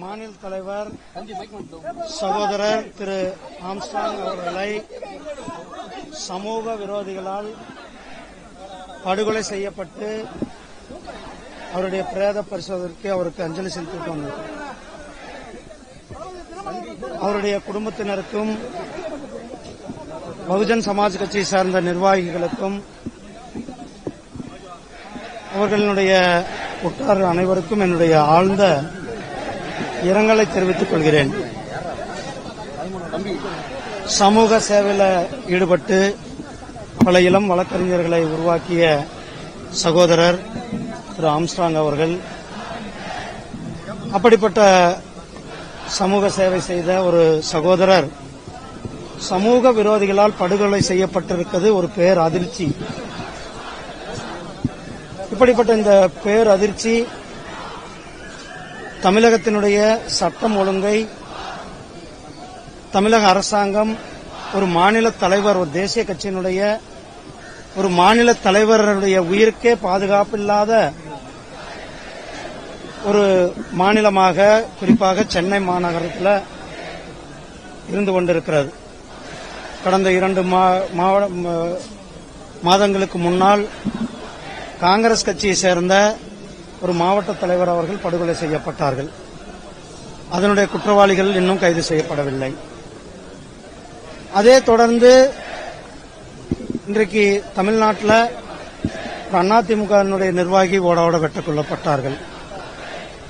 மாநில தலைவர் சகோதரர் திரு ஆம்ஸ்டாங் அவர்களை சமூக விரோதிகளால் படுகொலை செய்யப்பட்டு அவருடைய பிரேத பரிசோதனைக்கு அவருக்கு அஞ்சலி செலுத்திட்டு வந்தார் அவருடைய குடும்பத்தினருக்கும் பகுஜன் சமாஜ் கட்சியை சார்ந்த நிர்வாகிகளுக்கும் அவர்களுடைய உற்றார் அனைவருக்கும் என்னுடைய ஆழ்ந்த இரங்கலை தெரிவித்துக் கொள்கிறேன். சமூக சேவையில் ஈடுபட்டு பல இளம் வழக்கறிஞர்களை உருவாக்கிய சகோதரர் திரு ஆம்ஸ்ட்ராங் அவர்கள் அப்படிப்பட்ட சமூக சேவை செய்த ஒரு சகோதரர் சமூக விரோதிகளால் படுகொலை செய்யப்பட்டிருக்கிறது ஒரு பேர் அதிர்ச்சி இப்படிப்பட்ட இந்த பேர் அதிர்ச்சி தமிழகத்தினுடைய சட்டம் ஒழுங்கை தமிழக அரசாங்கம் ஒரு மாநில தலைவர் ஒரு தேசிய கட்சியினுடைய ஒரு மாநில தலைவருடைய உயிருக்கே பாதுகாப்பு இல்லாத ஒரு மாநிலமாக குறிப்பாக சென்னை மாநகரத்தில் இருந்து கொண்டிருக்கிறது. கடந்த இரண்டு மா- மாதங்களுக்கு முன்னால் காங்கிரஸ் கட்சியை சேர்ந்த ஒரு மாவட்ட தலைவர் அவர்கள் படுகொலை செய்யப்பட்டார்கள். அதனுடைய குற்றவாளிகள் இன்னும் கைது செய்யப்படவில்லை. அதே தொடர்ந்து இன்றைக்கு தமிழ்நாட்டில் அதிமுகவினுடைய நிர்வாகி ஓடாவோட ஓட வெட்டக் கொல்லப்பட்டார்கள்.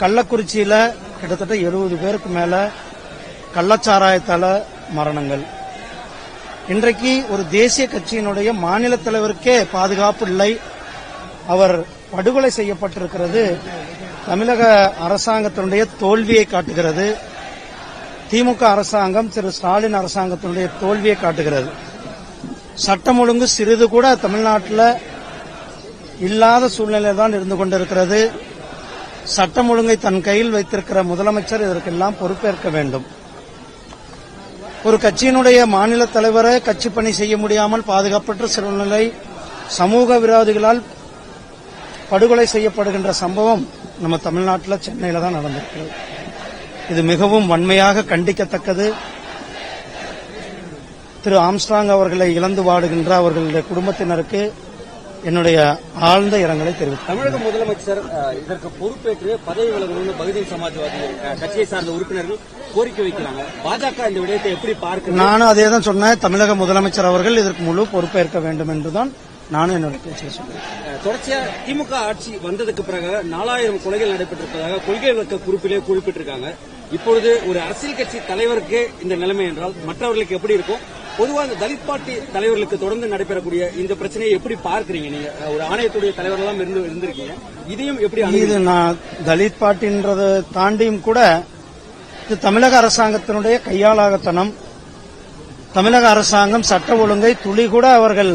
கள்ளக்குறிச்சியில் கிட்டத்தட்ட எழுபது பேருக்கு மேல கள்ளச்சாராயத்தால மரணங்கள். இன்றைக்கு ஒரு தேசிய கட்சியினுடைய மாநில தலைவருக்கே பாதுகாப்பு இல்லை. அவர் படுகொலை செய்யப்பட்டிருக்கிறது. தமிழக அரசாங்கத்தினுடைய தோல்வியை காட்டுகிறது. திமுக அரசாங்கம் திரு ஸ்டாலின் அரசாங்கத்தினுடைய தோல்வியை காட்டுகிறது. சட்டம் ஒழுங்கு சிறிது கூட தமிழ்நாட்டில் இல்லாத சூழ்நிலை தான் இருந்து கொண்டிருக்கிறது. சட்டம் ஒழுங்கை தன் கையில் வைத்திருக்கிற முதலமைச்சர் இதற்கெல்லாம் பொறுப்பேற்க வேண்டும். ஒரு கட்சியினுடைய மாநில தலைவரை கட்சி பணி செய்ய முடியாமல் பாதுகாப்பற்ற சூழ்நிலை சமூக விரோதிகளால் படுகொலை செய்யப்படுகின்ற சம்பவம் நம்ம தமிழ்நாட்டில் சென்னையில் தான் நடந்திருக்கிறது இது மிகவும் வன்மையாக கண்டிக்கத்தக்கது. திரு ஆம்ஸ்ட்ராங் அவர்களை இழந்து வாடுகின்ற அவர்களுடைய குடும்பத்தினருக்கு என்னுடைய ஆழ்ந்த இரங்கலை தெரிவித்தார் தமிழக முதலமைச்சர் இதற்கு பொறுப்பேற்று பதவி விலகணும்னு பகுஜன் சமாஜ்வாதி கட்சியை சார்ந்த உறுப்பினர்கள் கோரிக்கை வைக்கிறாங்க. பாஜக இந்த விடயத்தை எப்படி பார்க்குது? நானும் அதே தான் சொன்னேன். தமிழக முதலமைச்சர் அவர்கள் இதற்கு முழு பொறுப்பேற்க வேண்டும் என்றுதான் நானும் என்னுடைய பேச்சை அஹ், தொடர்ச்சியா திமுக ஆட்சி வந்ததுக்கு பிறகு நாலாயிரம் கொலைகள் நடைபெற்றிருப்பதாக கொள்கை விளக்க குறிப்பிலே குறிப்பிட்டிருக்காங்க. இப்பொழுது ஒரு அரசியல் கட்சி தலைவருக்கு இந்த நிலைமை என்றால் மற்றவர்களுக்கு எப்படி இருக்கும்? பொதுவாக இந்த தலித் பார்ட்டி தலைவர்களுக்கு தொடர்ந்து நடைபெறக்கூடிய இந்த பிரச்சனையை எப்படி பார்க்கறீங்க நீங்க? ஒரு ஆணையத்துடைய தலைவர்களாம் இருந்து இருந்திருக்கீங்க. இதையும் எப்படி இது? நான் தலித் பாட்டின்றதை தாண்டியும் கூட இது தமிழக அரசாங்கத்தினுடைய கையாளாகத்தனம். தமிழக அரசாங்கம் சட்ட ஒழுங்கை துளி கூட அவர்கள்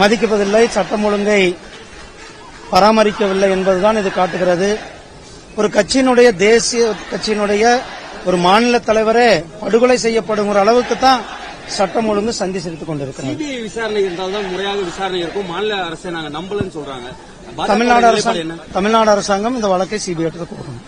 மதிப்பதில்லை சட்டம் ஒழுங்கை பராமரிக்கவில்லை என்பதுதான் இது காட்டுகிறது. ஒரு கட்சியினுடைய தேசிய கட்சியினுடைய ஒரு மாநில தலைவரே படுகொலை செய்யப்படுங்கிற அளவுக்கு தான் சட்டம் ஒழுங்கு சந்தி செலுத்திக் கொண்டிருக்கிறது சிபிஐ விசாரணை இருந்தால் தான் முறையாக விசாரணை இருக்கும். மாநில அரசை நாங்க நம்பலன்னு சொல்றாங்க. தமிழ்நாடு அரசாங்கம் தமிழ்நாடு அரசாங்கம் இந்த வழக்கை சிபிஐ கொடுக்கணும்.